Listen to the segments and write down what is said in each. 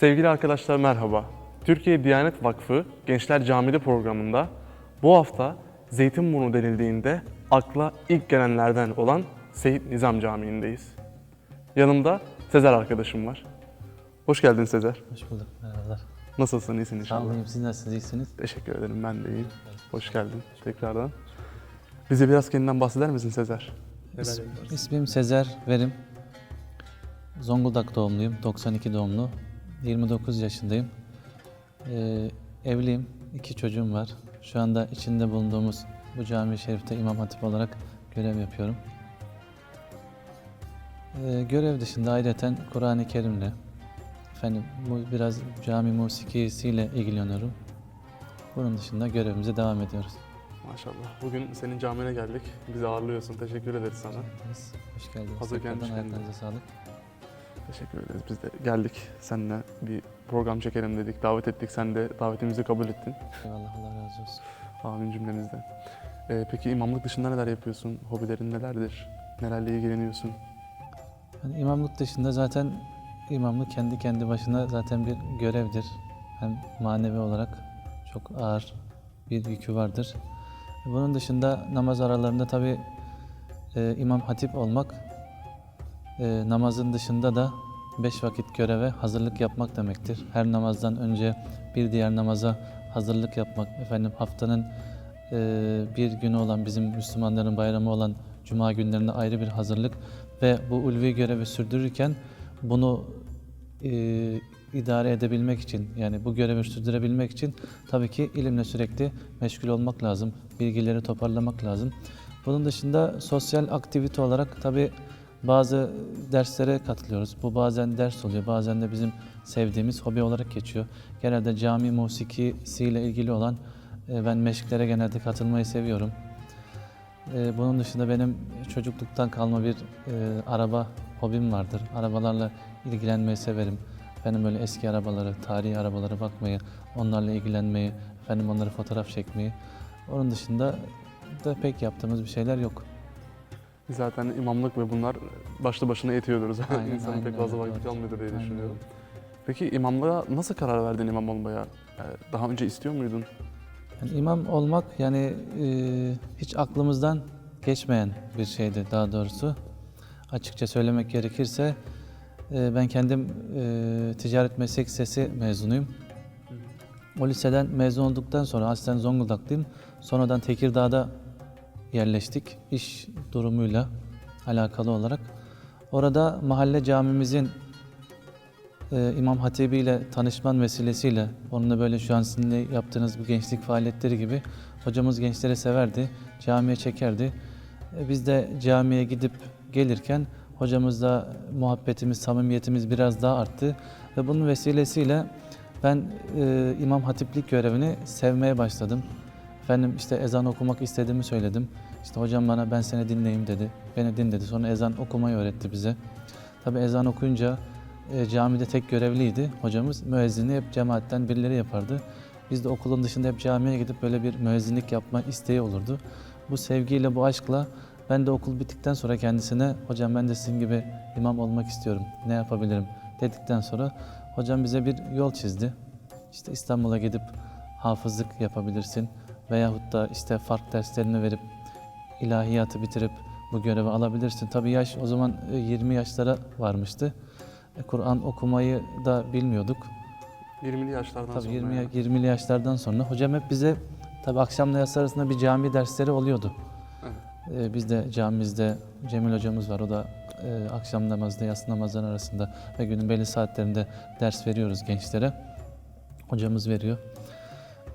Sevgili arkadaşlar merhaba. Türkiye Diyanet Vakfı Gençler Camide programında bu hafta Zeytinburnu denildiğinde akla ilk gelenlerden olan Seyit Nizam Camii'ndeyiz. Yanımda Sezer arkadaşım var. Hoş geldin Sezer. Hoş bulduk. Merhabalar. Nasılsın, iyisin Sağ inşallah? olun. Siz nasılsınız? İyisiniz? Teşekkür ederim, ben de iyiyim. Hoş geldin tekrardan. Bize biraz kendinden bahseder misin Sezer? İsmim Sezer Verim. Zonguldak doğumluyum. 92 doğumlu. 29 yaşındayım. Ee, evliyim. İki çocuğum var. Şu anda içinde bulunduğumuz bu cami-i şerifte İmam Hatip olarak görev yapıyorum. Ee, görev dışında ayrıca Kur'an-ı Kerim'le efendim bu biraz cami musikisiyle ilgileniyorum. Bunun dışında görevimize devam ediyoruz. Maşallah. Bugün senin camine geldik. Bizi ağırlıyorsun. Teşekkür ederiz sana. Hoş geldiniz. Hazır gelmişken ayaklarınıza sağlık. Teşekkür ederiz. Biz de geldik. Seninle bir program çekelim dedik. Davet ettik. Sen de davetimizi kabul ettin. Eyvallah Allah razı olsun. Amin cümlemizden. Ee, peki imamlık dışında neler yapıyorsun? Hobilerin nelerdir? Nelerle ilgileniyorsun? Yani imamlık dışında zaten imamlık kendi kendi başına zaten bir görevdir. Hem manevi olarak çok ağır bir yükü vardır. Bunun dışında namaz aralarında tabi imam hatip olmak e, namazın dışında da beş vakit göreve hazırlık yapmak demektir. Her namazdan önce bir diğer namaza hazırlık yapmak, efendim haftanın e, bir günü olan bizim Müslümanların bayramı olan Cuma günlerinde ayrı bir hazırlık ve bu ulvi görevi sürdürürken bunu e, idare edebilmek için yani bu görevi sürdürebilmek için tabii ki ilimle sürekli meşgul olmak lazım. Bilgileri toparlamak lazım. Bunun dışında sosyal aktivite olarak tabii bazı derslere katılıyoruz. Bu bazen ders oluyor, bazen de bizim sevdiğimiz hobi olarak geçiyor. Genelde cami musikisiyle ilgili olan e, ben meşklere genelde katılmayı seviyorum. E, Bunun dışında benim çocukluktan kalma bir e, araba hobim vardır. Arabalarla ilgilenmeyi severim. Benim böyle eski arabaları, tarihi arabalara bakmayı, onlarla ilgilenmeyi, efendim onları fotoğraf çekmeyi. Onun dışında da pek yaptığımız bir şeyler yok. Zaten imamlık ve bunlar başlı başına yetiyordur. zaten. Aynen, İnsanın aynen pek fazla öyle, vakit doğru. kalmıyordur diye Aynen düşünüyorum. Peki imamlığa nasıl karar verdin imam olmaya? Ee, Daha önce istiyor muydun? Yani imam olmak yani e, hiç aklımızdan geçmeyen bir şeydi daha doğrusu. Açıkça söylemek gerekirse e, ben kendim e, ticaret meslek lisesi mezunuyum. O liseden mezun olduktan sonra aslen Zonguldaklıyım. Sonradan Tekirdağ'da yerleştik iş durumuyla alakalı olarak. Orada mahalle camimizin e, İmam Hatibi ile tanışman vesilesiyle onunla böyle şu an sizinle yaptığınız bu gençlik faaliyetleri gibi hocamız gençleri severdi, camiye çekerdi. E, biz de camiye gidip gelirken hocamızla muhabbetimiz, samimiyetimiz biraz daha arttı ve bunun vesilesiyle ben e, İmam Hatiplik görevini sevmeye başladım. Efendim işte ezan okumak istediğimi söyledim. İşte hocam bana ben seni dinleyeyim dedi. Beni dinledi. Sonra ezan okumayı öğretti bize. Tabi ezan okuyunca e, camide tek görevliydi hocamız. Müezzinliği hep cemaatten birileri yapardı. Biz de okulun dışında hep camiye gidip böyle bir müezzinlik yapma isteği olurdu. Bu sevgiyle, bu aşkla ben de okul bittikten sonra kendisine hocam ben de sizin gibi imam olmak istiyorum. Ne yapabilirim dedikten sonra hocam bize bir yol çizdi. İşte İstanbul'a gidip hafızlık yapabilirsin veyahut da işte fark derslerini verip ilahiyatı bitirip bu görevi alabilirsin. Tabii yaş o zaman e, 20 yaşlara varmıştı. E, Kur'an okumayı da bilmiyorduk. 20'li yaşlardan Tabii sonra. 20 yani. 20'li yaşlardan sonra hocam hep bize tabii akşamla yatsı arasında bir cami dersleri oluyordu. Evet. E, biz de camimizde Cemil hocamız var. O da e, akşam namazında, yatsı namazları arasında ve günün belli saatlerinde ders veriyoruz gençlere. Hocamız veriyor.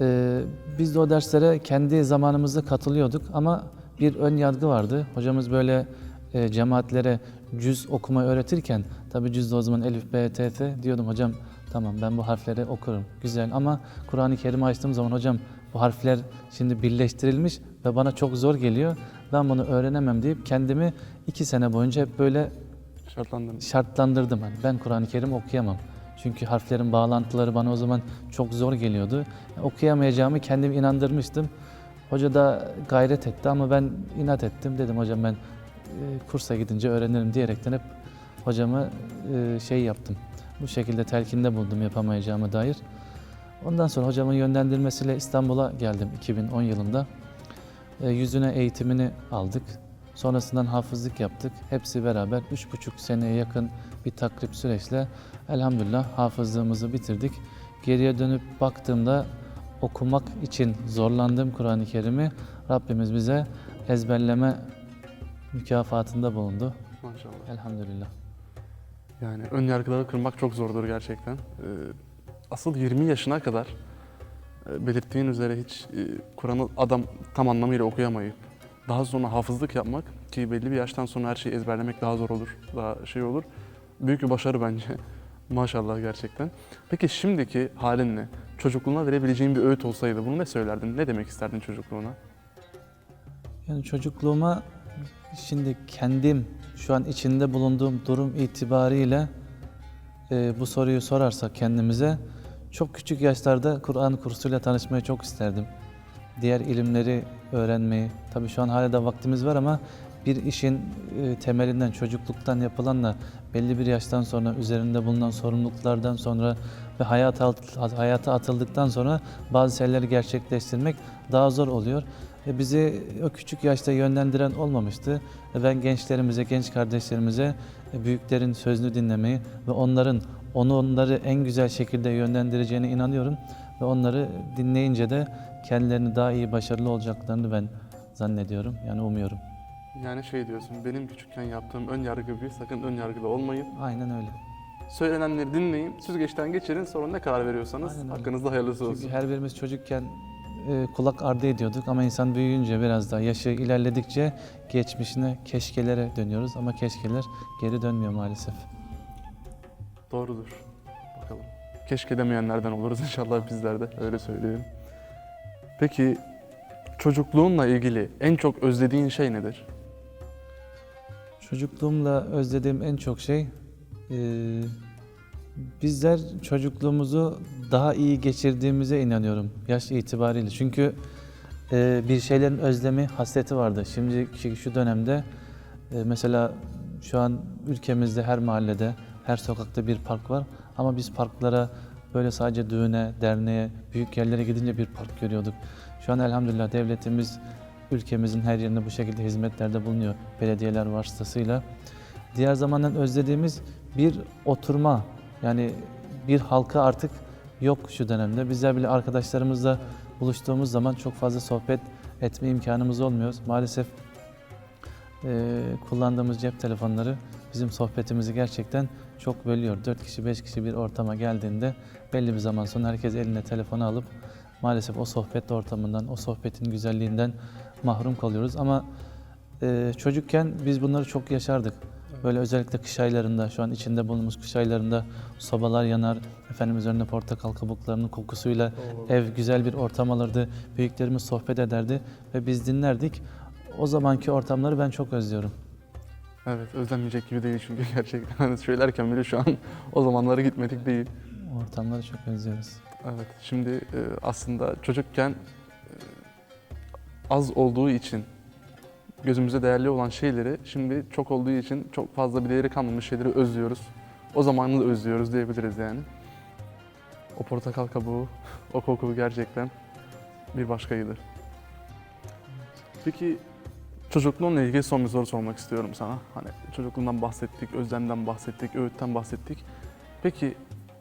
E, biz de o derslere kendi zamanımızda katılıyorduk ama bir ön yargı vardı. Hocamız böyle e, cemaatlere cüz okumayı öğretirken tabii cüz de o zaman elif, b, t, t diyordum hocam tamam ben bu harfleri okurum. Güzel ama Kur'an-ı Kerim'i açtığım zaman hocam bu harfler şimdi birleştirilmiş ve bana çok zor geliyor. Ben bunu öğrenemem deyip kendimi iki sene boyunca hep böyle Şartlandırın. şartlandırdım. Hani ben Kur'an-ı Kerim okuyamam. Çünkü harflerin bağlantıları bana o zaman çok zor geliyordu. Okuyamayacağımı kendim inandırmıştım. Hoca da gayret etti ama ben inat ettim. Dedim hocam ben e, kursa gidince öğrenirim diyerekten hep hocamı e, şey yaptım. Bu şekilde telkinde buldum yapamayacağıma dair. Ondan sonra hocamın yönlendirmesiyle İstanbul'a geldim 2010 yılında. E, yüzüne eğitimini aldık. Sonrasından hafızlık yaptık. Hepsi beraber 3,5 seneye yakın bir takrip süreçle elhamdülillah hafızlığımızı bitirdik. Geriye dönüp baktığımda okumak için zorlandığım Kur'an-ı Kerim'i Rabbimiz bize ezberleme mükafatında bulundu. Maşallah. Elhamdülillah. Yani ön yargıları kırmak çok zordur gerçekten. Ee, asıl 20 yaşına kadar e, belirttiğin üzere hiç e, Kur'an'ı adam tam anlamıyla okuyamayıp daha sonra hafızlık yapmak ki belli bir yaştan sonra her şeyi ezberlemek daha zor olur, daha şey olur. Büyük bir başarı bence. Maşallah gerçekten. Peki şimdiki halinle çocukluğuna verebileceğin bir öğüt olsaydı bunu ne söylerdin? Ne demek isterdin çocukluğuna? Yani çocukluğuma şimdi kendim şu an içinde bulunduğum durum itibariyle e, bu soruyu sorarsak kendimize çok küçük yaşlarda Kur'an kursuyla tanışmayı çok isterdim. Diğer ilimleri öğrenmeyi. Tabii şu an hala da vaktimiz var ama bir işin e, temelinden, çocukluktan yapılanla belli bir yaştan sonra üzerinde bulunan sorumluluklardan sonra ve hayata, at- hayata atıldıktan sonra bazı şeyleri gerçekleştirmek daha zor oluyor. E, bizi o küçük yaşta yönlendiren olmamıştı. E, Ben gençlerimize, genç kardeşlerimize e, büyüklerin sözünü dinlemeyi ve onların onu onları en güzel şekilde yönlendireceğine inanıyorum ve onları dinleyince de kendilerini daha iyi başarılı olacaklarını ben zannediyorum. Yani umuyorum. Yani şey diyorsun, benim küçükken yaptığım ön yargı gibi sakın ön yargılı olmayın. Aynen öyle. Söylenenleri dinleyin, süzgeçten geçirin, sonra ne karar veriyorsanız Aynen öyle. hakkınızda hayırlısı olsun. Çünkü her birimiz çocukken e, kulak ardı ediyorduk ama insan büyüyünce biraz daha yaşı ilerledikçe geçmişine, keşkelere dönüyoruz ama keşkeler geri dönmüyor maalesef. Doğrudur. Bakalım. Keşke demeyenlerden oluruz inşallah bizler de öyle söyleyelim. Peki çocukluğunla ilgili en çok özlediğin şey nedir? Çocukluğumla özlediğim en çok şey e, bizler çocukluğumuzu daha iyi geçirdiğimize inanıyorum yaş itibariyle. Çünkü e, bir şeylerin özlemi, hasreti vardı. Şimdi şu- dönemde e, mesela şu an ülkemizde her mahallede, her sokakta bir park var. Ama biz parklara böyle sadece düğüne, derneğe, büyük yerlere gidince bir park görüyorduk. Şu an elhamdülillah devletimiz ülkemizin her yerinde bu şekilde hizmetlerde bulunuyor belediyeler vasıtasıyla. Diğer zamandan özlediğimiz bir oturma yani bir halka artık yok şu dönemde. Bizler bile arkadaşlarımızla buluştuğumuz zaman çok fazla sohbet etme imkanımız olmuyor. Maalesef eee, kullandığımız cep telefonları bizim sohbetimizi gerçekten çok bölüyor. 4 kişi 5 kişi bir ortama geldiğinde belli bir zaman sonra herkes eline telefonu alıp maalesef o sohbet ortamından, o sohbetin güzelliğinden mahrum kalıyoruz. Ama eee, çocukken biz bunları çok yaşardık. Böyle özellikle kış aylarında, şu an içinde bulunduğumuz kış aylarında sobalar yanar, Efendimiz önüne portakal kabuklarının kokusuyla ev güzel bir ortam alırdı. Büyüklerimiz sohbet ederdi ve biz dinlerdik. O zamanki ortamları ben çok özlüyorum. Evet, özlenmeyecek gibi değil çünkü gerçekten hani söylerken bile şu an o zamanlara gitmedik değil. Ortamları çok özlüyoruz. Evet, şimdi e, aslında çocukken e, az olduğu için gözümüze değerli olan şeyleri şimdi çok olduğu için çok fazla bir değeri kalmamış şeyleri özlüyoruz. O zamanı da özlüyoruz diyebiliriz yani. O portakal kabuğu, o koku gerçekten bir başkaydı. Peki çocukluğunla ilgili son bir soru sormak istiyorum sana. Hani çocukluğundan bahsettik, özlemden bahsettik, öğütten bahsettik. Peki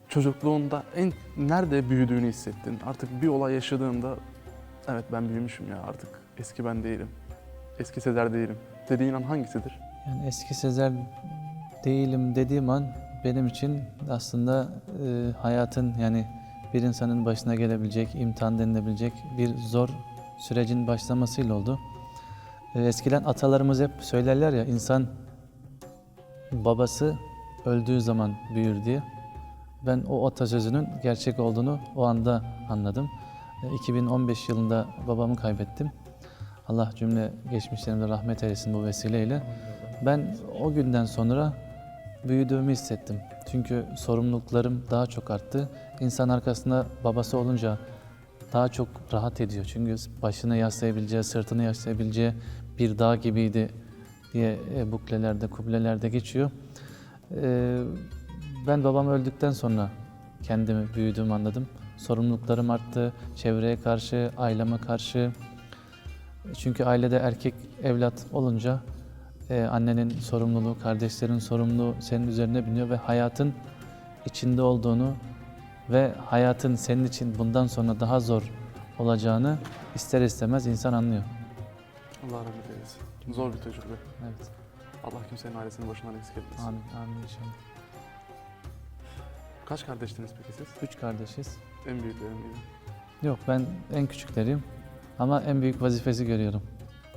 çocukluğunda en nerede büyüdüğünü hissettin? Artık bir olay yaşadığında evet ben büyümüşüm ya artık eski ben değilim. Eski Sezer değilim. Dediğin an hangisidir? Yani eski Sezer değilim dediğim an benim için aslında e, hayatın yani bir insanın başına gelebilecek, imtihan denilebilecek bir zor sürecin başlamasıyla oldu. E, eskiden atalarımız hep söylerler ya insan babası öldüğü zaman büyür diye. Ben o atasözünün gerçek olduğunu o anda anladım. E, 2015 yılında babamı kaybettim. Allah cümle geçmişlerimize rahmet eylesin bu vesileyle. Ben o günden sonra büyüdüğümü hissettim. Çünkü sorumluluklarım daha çok arttı. İnsan arkasında babası olunca daha çok rahat ediyor. Çünkü başını yaslayabileceği, sırtını yaslayabileceği bir dağ gibiydi diye e, buklelerde, kublelerde geçiyor. E, ben babam öldükten sonra kendimi büyüdüğümü anladım. Sorumluluklarım arttı, çevreye karşı, aileme karşı. Çünkü ailede erkek evlat olunca e, annenin sorumluluğu, kardeşlerin sorumluluğu senin üzerine biniyor ve hayatın içinde olduğunu ve hayatın senin için bundan sonra daha zor olacağını ister istemez insan anlıyor. Allah rahmet eylesin. Zor bir tecrübe. Evet. Allah kimsenin ailesini başından eksik etmesin. Amin, amin inşallah. Kaç kardeştiniz peki siz? Üç kardeşiz. En büyüklerin miydi? Yok ben en küçükleriyim ama en büyük vazifesi görüyorum.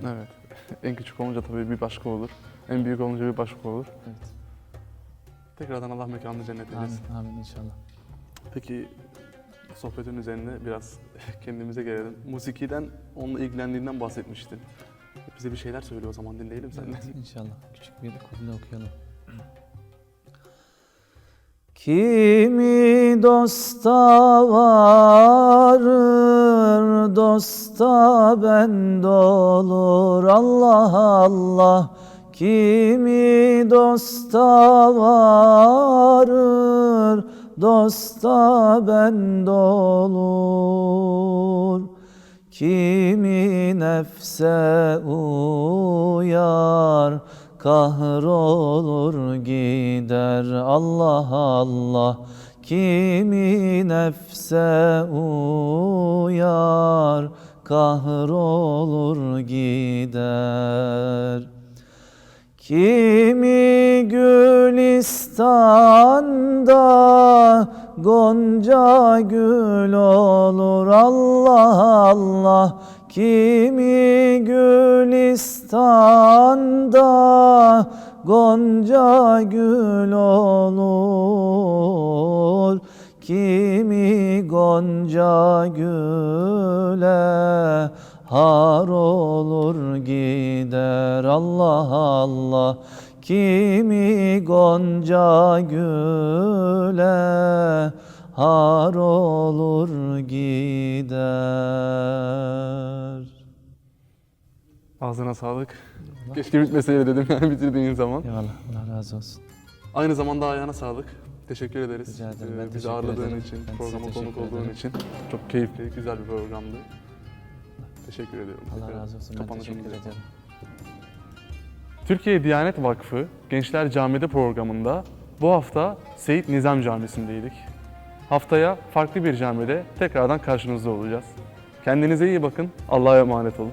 Evet. en küçük olunca tabii bir başka olur. En büyük olunca bir başka olur. Evet. Tekrardan Allah mekanını cennet eylesin. Amin, amin inşallah. Peki sohbetin üzerine biraz kendimize gelelim. Musikiden onunla ilgilendiğinden bahsetmiştin. Bize bir şeyler söyle o zaman dinleyelim seninle. Evet, inşallah. Küçük bir kuple okuyalım. Kimi dosta varır, dosta bend olur Allah Allah. Kimi dosta varır, dosta bend olur. Kimi nefse uyar, kahrolur gider Allah Allah. Kimi nefse uyar, kahrolur gider. Kimi Gülistan'da gonca gül olur? Allah Allah. Kimi Gülistan'da gonca gül olur? Kimi gonca güle har olur gider Allah Allah Kimi gonca güle har olur gider Ağzına sağlık. Keşke bitmeseydi dedim yani bitirdiğin zaman. Eyvallah Allah razı olsun. Aynı zamanda ayağına sağlık. Teşekkür ederiz. Rica ederim, Ee, ben Bizi ağırladığın ederim. için, Ben programa konuk olduğun için. Çok keyifli, güzel bir programdı. Teşekkür ediyorum. Allah Tekrar razı olsun. Ben kapanışımızı teşekkür ederim. Türkiye Diyanet Vakfı Gençler Camii'de programında bu hafta Seyit Nizam Camisi'ndeydik. Haftaya farklı bir camide tekrardan karşınızda olacağız. Kendinize iyi bakın. Allah'a emanet olun.